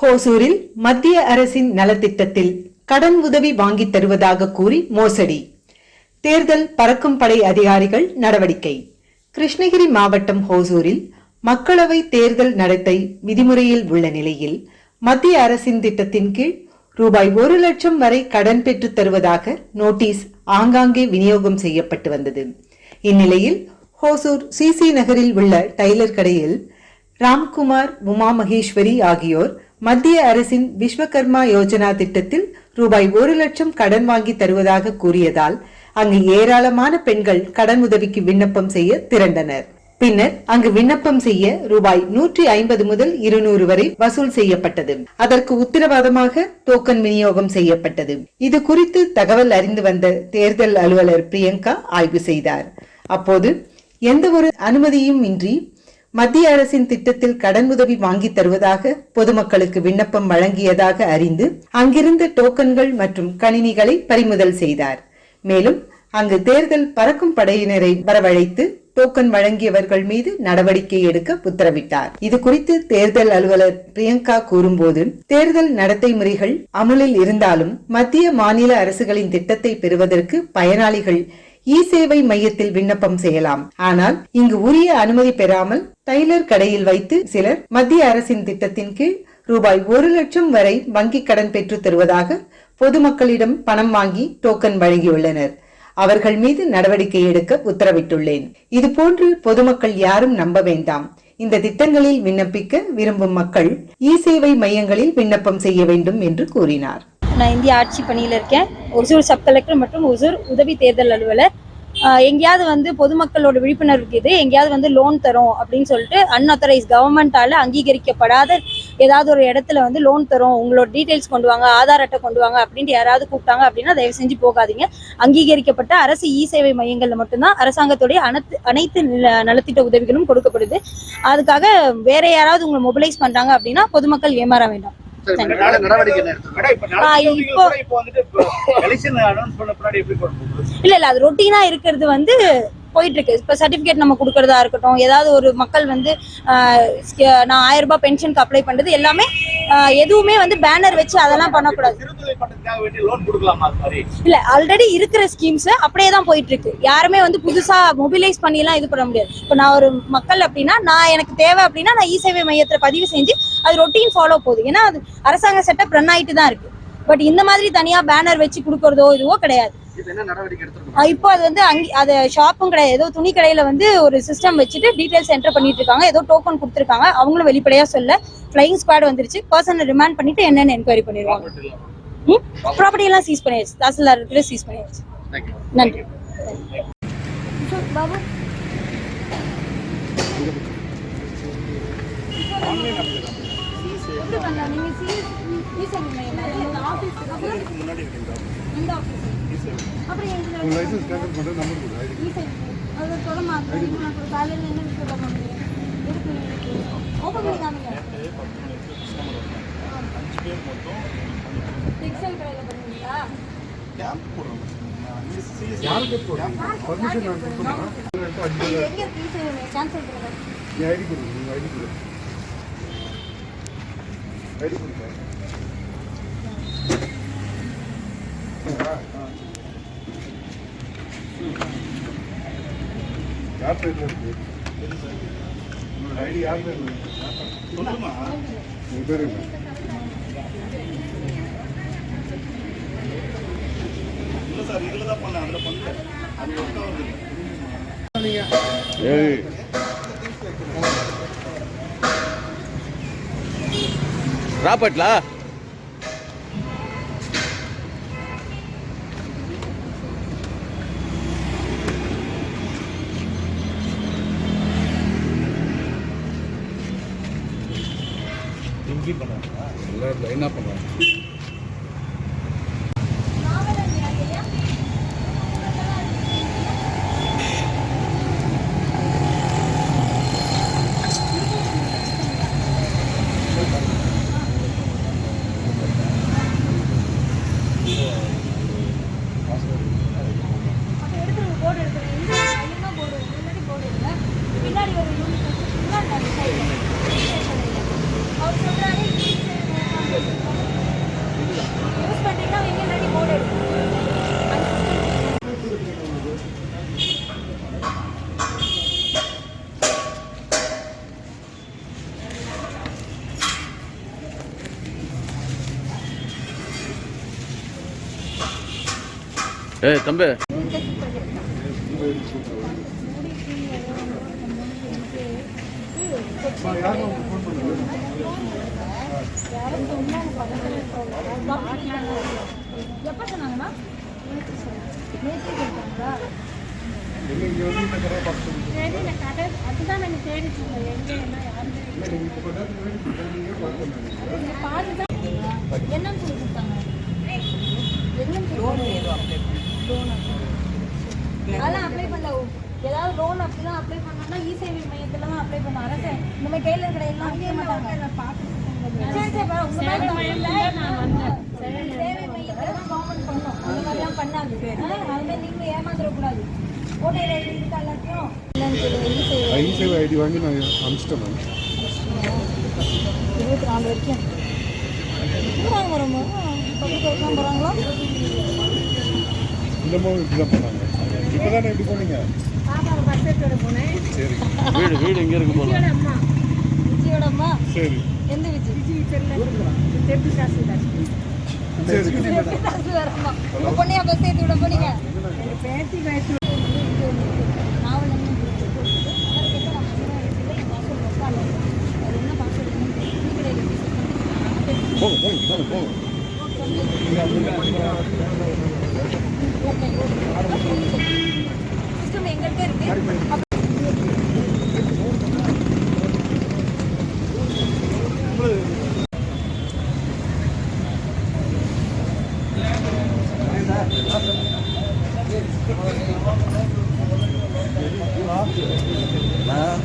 ஹோசூரில் மத்திய அரசின் நலத்திட்டத்தில் கடன் உதவி வாங்கி தருவதாக கூறி மோசடி. தேர்தல் பறக்கும் படை அதிகாரிகள் நடவடிக்கை. கிருஷ்ணகிரி மாவட்டம் ஹோசூரில் மக்களவை தேர்தல் நடத்தை விதிமுறையில் உள்ள நிலையில் மத்திய அரசின் திட்டத்தின் கீழ் ரூபாய் ஒரு லட்சம் வரை கடன் பெற்று தருவதாக நோட்டீஸ் ஆங்காங்கே விநியோகம் செய்யப்பட்டு வந்தது. இந்நிலையில் ஹோசூர் சிசி நகரில் உள்ள டைலர் கடையில் ராம்குமார் உமா மகேஸ்வரி ஆகியோர் மத்திய அரசின் விஸ்வகர்மா யோஜனா திட்டத்தில் ரூபாய் ஒரு லட்சம் கடன் வாங்கி தருவதாக கூறியதால் அங்கு ஏராளமான பெண்கள் கடன் உதவிக்கு விண்ணப்பம் செய்ய திரண்டனர். பின்னர் அங்கு விண்ணப்பம் செய்ய ரூபாய் நூற்றி ஐம்பது முதல் இருநூறு வரை வசூல் செய்யப்பட்டது. அதற்கு உத்தரவாதமாக டோக்கன் விநியோகம் செய்யப்பட்டது. இது குறித்து தகவல் அறிந்து வந்த தேர்தல் அலுவலர் பிரியங்கா ஆய்வு செய்தார். அப்போது எந்த ஒரு அனுமதியும் இன்றி மத்திய அரசின் திட்டத்தில் கடன் உதவி வாங்கி தருவதாக பொதுமக்களுக்கு விண்ணப்பம் வழங்கியதாக அறிந்து அங்கிருந்த டோக்கன்கள் மற்றும் கணினிகளை பறிமுதல் செய்தார். மேலும் அங்கு தேர்தல் பறக்கும் படையினரை வரவழைத்து டோக்கன் வழங்கியவர்கள் மீது நடவடிக்கை எடுக்க உத்தரவிட்டார். இது குறித்து தேர்தல் அலுவலர் பிரியங்கா கூறும்போது தேர்தல் நடத்தை முறைகள் அமுலில் இருந்தாலும் மத்திய மாநில அரசுகளின் திட்டத்தை பெறுவதற்கு பயனாளிகள் இ சேவை மையத்தில் விண்ணப்பம் செய்யலாம். ஆனால் இங்கு உரிய அனுமதி பெறாமல் டைலர் கடையில் வைத்து சிலர் மத்திய அரசின் திட்டத்தின் கீழ் ரூபாய் ஒரு லட்சம் வரை வங்கிக் கடன் பெற்று தருவதாக பொதுமக்களிடம் பணம் வாங்கி டோக்கன் வழங்கியுள்ளனர். அவர்கள் மீது நடவடிக்கை எடுக்க உத்தரவிட்டுள்ளேன். இதுபோன்று பொதுமக்கள் யாரும் நம்ப வேண்டாம். இந்த திட்டங்களில் விண்ணப்பிக்க விரும்பும் மக்கள் இ சேவை மையங்களில் விண்ணப்பம் செய்ய வேண்டும் என்று கூறினார். நான் இந்திய ஆட்சி பணியில் இருக்கேன். ஒசூர் சப் கலெக்டர் மற்றும் ஒசூர் உதவி தேர்தல் அலுவலர். எங்கேயாவது வந்து பொதுமக்களோட விழிப்புணர்வுக்கு இது எங்கேயாவது வந்து லோன் தரோம் அப்படின்னு சொல்லிட்டு அன்ஆத்தரைஸ் கவர்மெண்ட்டால் அங்கீகரிக்கப்படாத ஏதாவது ஒரு இடத்துல வந்து லோன் தரோம். உங்களோட டீட்டெயில்ஸ் கொண்டு வாங்க ஆதார் அட்டை கொண்டு வாங்க அப்படின்ட்டு யாராவது கூப்பிட்டாங்க அப்படின்னா தயவு செஞ்சு போகாதீங்க. அங்கீகரிக்கப்பட்ட அரசு இ சேவை மையங்களில் மட்டும்தான் அரசாங்கத்துடைய அனைத்து அனைத்து நலத்திட்ட உதவிகளும் கொடுக்கப்படுது. அதுக்காக வேற யாராவது உங்களை மொபிலைஸ் பண்ணுறாங்க அப்படின்னா பொதுமக்கள் ஏமாற வேண்டாம். இல்ல இல்ல அது ரொட்டீனா இருக்கிறது வந்து போயிட்டு இருக்கு இப்ப சர்டிபிகேட் நம்ம கொடுக்கறதா இருக்கட்டும் ஏதாவது ஒரு மக்கள் வந்து நான் ஆயிரம் ரூபாய் பென்ஷனுக்கு அப்ளை பண்றது எல்லாமே எதுவுமே வந்து பேனர் வச்சு அதெல்லாம் பண்ணக்கூடாது? இல்ல ஆல்ரெடி இருக்கிற ஸ்கீம்ஸ் அப்படியே தான் போயிட்டு இருக்கு யாருமே வந்து புதுசா மொபிலைஸ் பண்ணி எல்லாம் இது பண்ண முடியாது. இப்ப நான் ஒரு மக்கள் அப்படின்னா நான் எனக்கு தேவை அப்படின்னா நான் இ சேவை மையத்துல பதிவு செஞ்சு அது ரொட்டீன் ஃபாலோ போகுது. ஏன்னா அது அரசாங்க செட்டப் ரன் ஆயிட்டு தான் இருக்கு. பட் இந்த மாதிரி தனியா பேனர் வச்சு கொடுக்கறதோ இதுவோ கிடையாது. இப்ப என்ன நடவடிக்கை எடுத்துக்கணும்? அஹ் இப்போ அது வந்து அங்கே அது ஷாப்பும் கிடையாது. ஏதோ துணி கடையில வந்து ஒரு சிஸ்டம் வச்சுட்டு டீடைல்ஸ் என்டர் பண்ணிட்டு இருக்காங்க. ஏதோ டோக்கன் கொடுத்துருக்காங்க. அவங்களும் வெளிப்படையா சொல்ல ஃப்ளைங் ஸ்குவாட் வந்துருச்சு. பர்சனை ரிமாண்ட் பண்ணிட்டு என்னன்னு என்கொயரி பண்ணிடுவாங்க ப்ராப்பர்ட்டி எல்லாம் சீஸ் பண்ணியாச்சு தாசில்தார் இருக்கிற சீஸ் பண்ணியாச்சு. Thank you. நன்றி பாபு உங்க லைசன்ஸ் கேன்சல் பண்ணுறது நம்பர் கொடு ஐடி யாருக்கு போடுறோம். பர்மிஷன் நான் கொடுக்கணும்? அஞ்சு பேர். நீ ஐடி கொடு நீங்கள் ஐடி கொடு. ஐடி கொடுப்பா யார் பேர்ல இருக்கு பேர் என்ன இல்ல ஏய் ராபர்ட்லா எல்லாரும் லைனாக பண்ணுறாங்க பின்னாடி ஒரு யூனிட் ஏய் தம்பி. எப்போ சொன்னாங்கண்ணா நேற்று அதுதான் நாங்கள் தேடிட்டு இருந்தோம் எங்கே என்ன யாருமே பார்த்து வந்தாங்க. பார்த்துதான் என்னன்னு சொல்லி கொடுத்தாங்க என்னன்னு லோன் அதெல்லாம் அப்ளை பண்ணல ஏதாவது லோன் அப்படிலாம் அப்ளை பண்ணோம்னா இ சேவை மையத்துல தான் அப்ளை பண்ண அரசு இந்த மாதிரி டெய்லர் கடையெல்லாம் வைக்க மாட்டாங்க சரி, சரி, பரவாயில்ல. உங்க மேல தப்பு இல்ல. சேவை மையத்துல தான் கவர்மெண்ட் பண்ணும். அந்த மாதிரிலாம் பண்ணாது. ஆ, அது மாதிரி நீங்களும் ஏமாந்துடக்கூடாது ஓட்டையில இருக்கா எல்லாத்தையும்? இல்லைன்னு சொல்லி இ சேவை ஐடி வாங்கி நான் அனுப்பிச்சிட்டேன் மேம் இருபத்தி நாலு வரைக்கும். போகிறாங்க வரமா பக்கத்து வரைக்கும் போகிறாங்களா பண்ணாங்க இப்போ தானே இப்படி போனீங்க? பாப்பாவை பஸ் எடுத்து போனேன். சரி. வீடு வீடு இங்க இருக்கு போல? அம்மா. விஜயோட அம்மா? சரி. எந்த விஜய்? விஜய் சரி. தாசில்தார் அம்மா உங்க பொண்ணையா பஸ் ஏற்றி விட போனீங்க? பேத்தி பாஸ்வேர்டு போங்க போங்க போங்க போங்க. எங்கள்கிட்ட இருக்கு. நான்